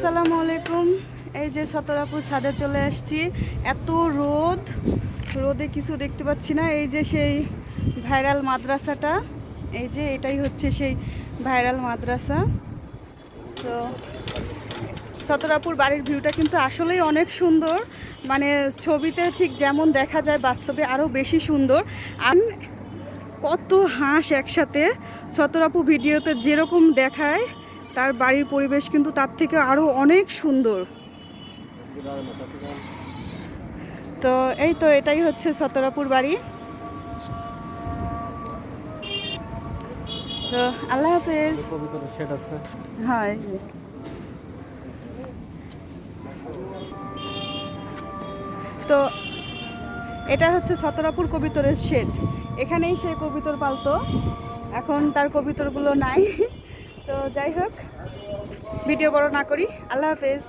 আসসালামু আলাইকুম। এই যে সতরাপুর ছাদে চলে আসছি। এত রোদ। রোদে কিছু দেখতে পাচ্ছি না। এই যে সেই ভাইরাল মাদ্রাসাটা। এই যে এটাই হচ্ছে সেই ভাইরাল মাদ্রাসা। তো সতরাপুর বাড়ির ভিউটা কিন্তু আসলেই অনেক সুন্দর। মানে ছবিতে ঠিক যেমন দেখা যায়, বাস্তবে আরও বেশি সুন্দর। আমি কত হাঁস একসাথে সতরাপু ভিডিওতে যেরকম দেখায় তার বাড়ির পরিবেশ কিন্তু তার থেকে আরও অনেক সুন্দর। তো এই তো এটাই হচ্ছে সতরাপুর বাড়ি। তো আল্লাহ হাফেজ। হ্যাঁ। তো এটা হচ্ছে সতরাপুর কবিতরের শেড। এখানেই সে কবিতর পালতো। এখন তার কবিতরগুলো নাই। তো যাই হোক ভিডিও বড় না করি। আল্লাহ হাফেজ।